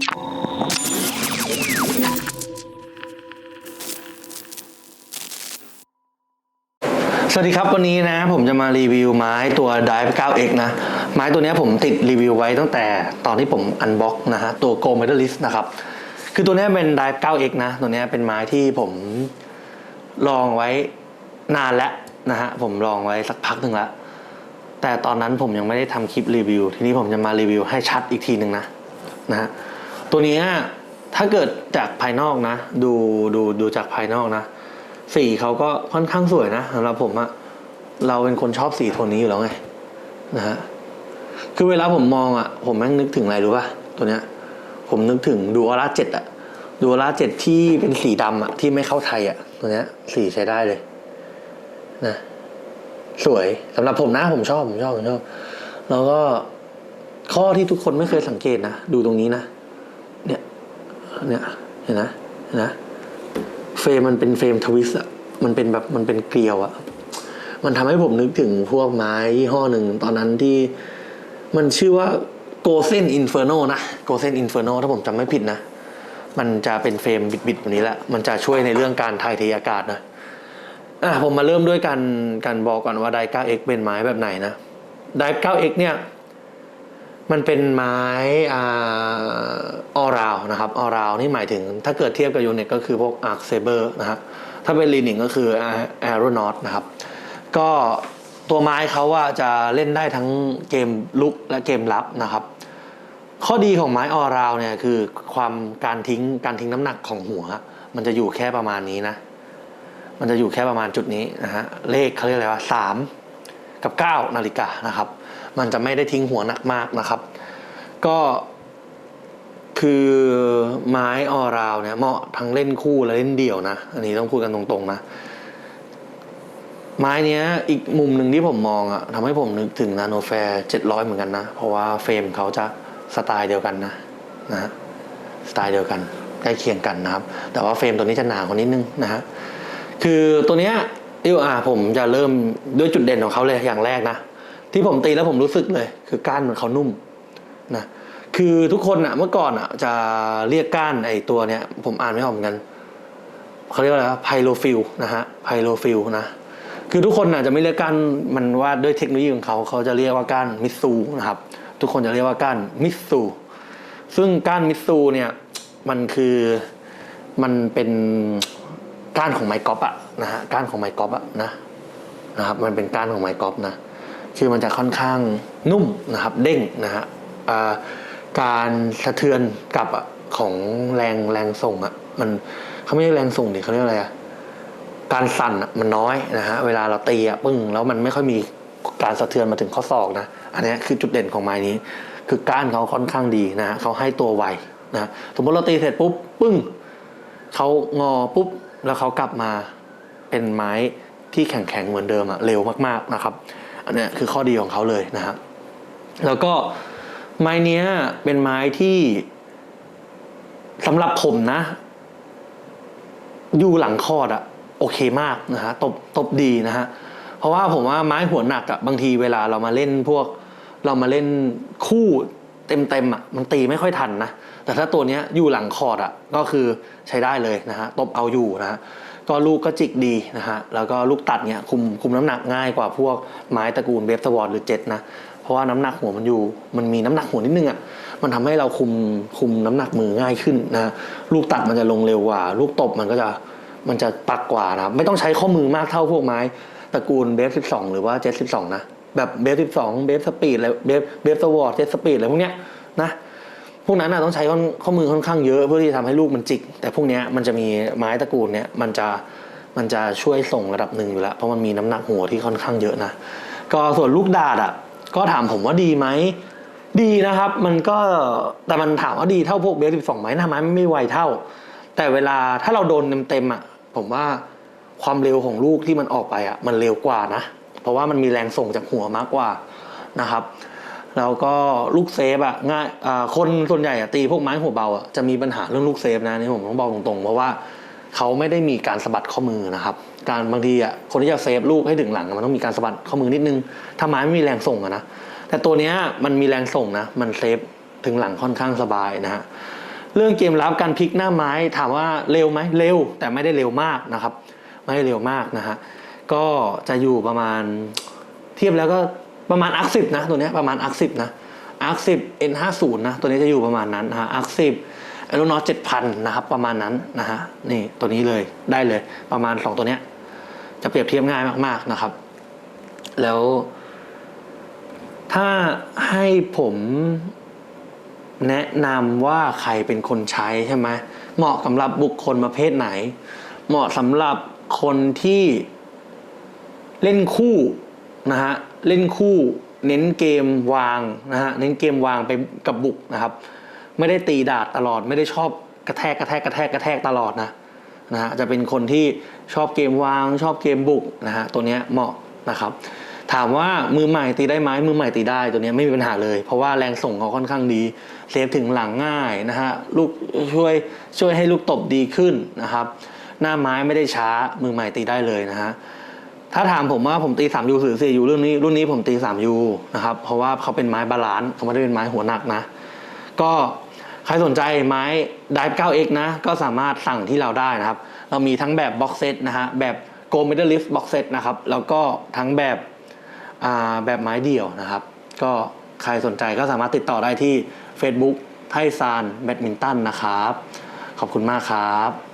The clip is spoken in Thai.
สวัสดีครับวันนี้นะ ผมจะมารีวิวไม้ตัว Dive 9X นะ ไม้ตัวนี้ผมติดรีวิวไว้ตั้งแต่ตอนที่ผมอันบ็อกนะฮะ ตัว Gold Medalist นะครับ คือตัวนี้เป็น Dive 9X นะ ตัวนี้เป็นไม้ที่ผมลองไว้นานแล้วนะฮะ ผมลองไว้สักพักหนึ่งแล้ว แต่ตอนนั้นผมยังไม่ได้ทำคลิปรีวิว ทีนี้ผมจะมารีวิวให้ชัดอีกทีหนึ่งนะนะฮะ ตัวนี้ถ้าเกิดจากภายนอกนะ ดูดูดูจากภายนอกนะ สีเขาก็ค่อนข้างสวยนะสำหรับผมอะเราเป็นคนชอบสีโทนนี้อยู่แล้วไงนะฮะคือเวลาผมมองอะผมแม่งนึกถึงอะไรรู้ป่ะตัวเนี้ย ผมนึกถึงดูออร่าเจ็ดอะดูออร่าเจ็ดที่เป็นสีดำอะที่ไม่เข้าไทยอะตัวเนี้ย สีใช้ได้เลย นะสวยสำหรับผมนะผมชอบผมชอบผมชอบ แล้วก็ข้อที่ทุกคนไม่เคยสังเกตนะ ดูตรงนี้นะ เนี่ยเห็นนะเห็นนะเฟรมมันเป็นเฟรมทวิสอะมันเป็นแบบมันเป็นเกลียวอะมันทำให้ผมนึกถึงพวกไม้ยี่ห้อหนึ่งตอนนั้นที่มันชื่อว่าโกเซนอินเฟอร์โนนะโกเซนอินเฟอร์โนถ้าผมจำไม่ผิดนะ มันจะเป็นเฟรมบิดๆแบบนี้แหละ มันจะช่วยในเรื่องการถ่ายเทอากาศนะอะผมมาเริ่มด้วยการการบอกก่อนว่าได 9x เป็นไม้แบบไหนนะได 9x เนี่ย มันเป็นไม้ออราวนะครับออราวนี่หมายถึงถ้าเกิดเทียบกับยูนิตก็คือพวกอาร์คเซเบอร์นะฮะถ้าเป็นลีนิงก็คือแอโรนอตนะครับ ก็ตัวไม้เขาว่าจะเล่นได้ทั้งเกมลุกและเกมรับนะครับ ข้อดีของไม้ออราวเนี่ยคือความการทิ้งการทิ้งน้ำหนักของหัว มันจะอยู่แค่ประมาณนี้นะ มันจะอยู่แค่ประมาณจุดนี้นะฮะเลขเขาเรียกอะไรว่าสาม กับเก้านาฬิกานะครับ มันจะไม่ได้ทิ้งหัวหนักมากนะครับ ก็คือไม้ออราวเนี่ยเหมาะทั้งเล่นคู่และเล่นเดี่ยวนะ อันนี้ต้องพูดกันตรงๆนะ ไม้เนี้ยอีกมุมหนึ่งที่ผมมองอะทำให้ผมนึกถึงนาโนแฟร์เจ็ดร้อยเหมือนกันนะ เพราะว่าเฟรมเขาจะสไตล์เดียวกันนะนะฮะสไตล์เดียวกันใกล้เคียงกันนะครับ แต่ว่าเฟรมตัวนี้จะหนากว่านิดนึงนะฮะคือตัวเนี้ย ที่อ่าผมจะเริ่มด้วยจุดเด่นของเขาเลยอย่างแรกนะ ที่ผมตีแล้วผมรู้สึกเลย คือก้านมันเขานุ่มนะคือทุกคนอะเมื่อก่อนอะจะเรียกก้านไอตัวเนี้ย ผมอ่านไม่ออกเหมือนกันเขาเรียกว่าอะไรไพโลฟิลนะฮะไพโลฟิลนะคือทุกคนอาจจะไม่เรียกก้านมันว่าด้วยเทคโนโลยีของเขาเขาจะเรียกว่าก้านมิตซูนะครับ ทุกคนจะเรียกว่าก้านมิตซูซึ่งก้านมิตซูเนี่ยมันคือมันเป็นก้านของไมค์กอล์ฟอะ นะฮะก้านของไมค์กอล์ฟอะนะนะครับมันเป็นก้านของไมค์กอล์ฟนะคือมันจะค่อนข้างนุ่มนะครับเด้งนะฮะการสะเทือนกลับของแรงแรงส่งอะมันเขาไม่เรียกแรงส่งดิเขาเรียกอะไรอะการสั่นมันน้อยนะฮะเวลาเราตีอะปึ้งแล้วมันไม่ค่อยมีการสะเทือนมาถึงข้อศอกนะอันนี้คือจุดเด่นของไม้นี้ คือก้านเขาค่อนข้างดีนะฮะเขาให้ตัวไวนะสมมติเราตีเสร็จปุ๊บปึ้งเขางอปุ๊บแล้วเขากลับมา เป็นไม้ที่แข็งแข็งๆเหมือนเดิมอะเร็วมากๆนะครับ อันนี้คือข้อดีของเขาเลยนะครับแล้วก็ไม้เนี้ยเป็นไม้ที่สำหรับผมนะ อยู่หลังคอดอะโอเคมากนะฮะตบตบดีนะฮะเพราะว่าผมว่าไม้หัวหนักอะบางทีเวลาเรามาเล่นพวก เรามาเล่นคู่เต็มๆอะมันตีไม่ค่อยทันนะแต่ถ้าตัวเนี้ยอยู่หลังคอดอะก็คือใช้ได้เลยนะฮะตบเอาอยู่นะฮะ ก็ลูกก็จิกดีนะฮะแล้วก็ลูกตัดเนี่ยคุมคุมน้ำหนักง่ายกว่าพวกไม้ตระกูลเบฟสวอร์ดหรือเจ็ดนะเพราะว่าน้ำหนักหัวมันอยู่ มันมีน้ำหนักหัวนิดนึงอะมันทำให้เราคุมคุมน้ำหนักมือง่ายขึ้นนะลูกตัดมันจะลงเร็วกว่า ลูกตบมันก็จะมันจะปักกว่านะไม่ต้องใช้ข้อมือมากเท่าพวกไม้ตระกูลเบฟ12หรือว่าเจส12นะแบบเบฟ12เบฟสปีดอะไรเบฟเบฟสวอร์ดเจสสปีดอะไรพวกเนี้ยนะ พวกนั้นต้องใช้ข้อมือค่อนข้างเยอะเพื่อที่จะทำให้ลูกมันจิก แต่พวกนี้มันจะมีไม้ตระกูลเนี้ยมันจะมันจะช่วยส่งระดับหนึ่งอยู่แล้วเพราะมันมีน้ำหนักหัวที่ค่อนข้างเยอะนะก็ส่วนลูกดาดอะก็ถามผมว่าดีไหมดีนะครับ มันก็แต่มันถามว่าดีเท่าพวกเบฟ12ไหมนะไม้ไม่ไวเท่า แต่เวลาถ้าเราโดนเต็มๆอะผมว่าความเร็วของลูกที่มันออกไปอะมันเร็วกว่านะ เพราะว่ามันมีแรงส่งจากหัวมากกว่านะครับ แล้วก็ลูกเซฟอะง่ายอ่าคนส่วนใหญ่อะตีพวกไม้หัวเบาอะจะมีปัญหาเรื่องลูกเซฟนะนี่ผมต้องบอกตรงๆ เพราะว่าเขาไม่ได้มีการสะบัดข้อมือนะครับ การบางทีอะคนที่จะเซฟลูกให้ถึงหลังมันต้องมีการสะบัดข้อมือนิดนึงถ้าไม้ไม่มีแรงส่งอะนะแต่ตัวเนี้ยมันมีแรงส่งนะมันเซฟถึงหลังค่อนข้างสบายนะฮะเรื่องเกมรับการพลิกหน้าไม้ถามว่าเร็วไหมเร็ว แต่ไม่ได้เร็วมากนะครับ ไม่ได้เร็วมากนะฮะก็จะอยู่ประมาณเทียบแล้วก็ ประมาณอักสิบนะ ตัวนี้ประมาณอักสิบนะอักสิบ N50 นย์นะ ตัวนี้จะอยู่ประมาณนั้นนะฮะอักสิบอโนนอเจ็ดพันนะครับ ประมาณนั้นนะฮะนี่ตัวนี้เลยได้เลยประมาณสองตัวเนี้ยจะเปรียบเทียบง่ายมาก ๆนะครับ แล้ว ถ้าให้ผมแนะนำว่าใครเป็นคนใช้ใช่ไหมเหมาะสำหรับบุคคลประเภทไหน เหมาะสำหรับคนที่เล่นคู่ นะฮะเล่นคู่เน้นเกมวางนะฮะเน้นเกมวางไปกับบุกนะครับ ไม่ได้ตีดาดตลอดไม่ได้ชอบกระแทกกระแทกกระแทกกระแทกตลอดนะนะฮะจะเป็นคนที่ชอบเกมวางชอบเกมบุกนะฮะตัวเนี้ยเหมาะนะครับถามว่ามือใหม่ตีได้ไหมมือใหม่ตีได้ตัวเนี้ยไม่มีปัญหาเลย เพราะว่าแรงส่งเขาค่อนข้างดีเซฟถึงหลังง่ายนะฮะลูกช่วยช่วยให้ลูกตบดีขึ้นนะครับ หน้าไม้ไม่ได้ช้ามือใหม่ตีได้เลยนะฮะ ถ้าถามผมว่าผมตี3ยูหรือ4ยูรุ่นนี้รุ่นนี้ผมตี3ยูนะครับเพราะว่าเขาเป็นไม้บาลานซ์เขาไม่ได้เป็นไม้หัวหนักนะ ก็ใครสนใจไม้ Dive 9X นะ ก็สามารถสั่งที่เราได้นะครับ เรามีทั้งแบบบ็อกเซตนะฮะแบบ Go Medalist Box Set นะครับ แล้วก็ทั้งแบบแบบไม้เดี่ยวนะครับ ก็ใครสนใจก็สามารถติดต่อได้ที่ Facebook ไทซานแบดมินตันนะครับ ขอบคุณมากครับ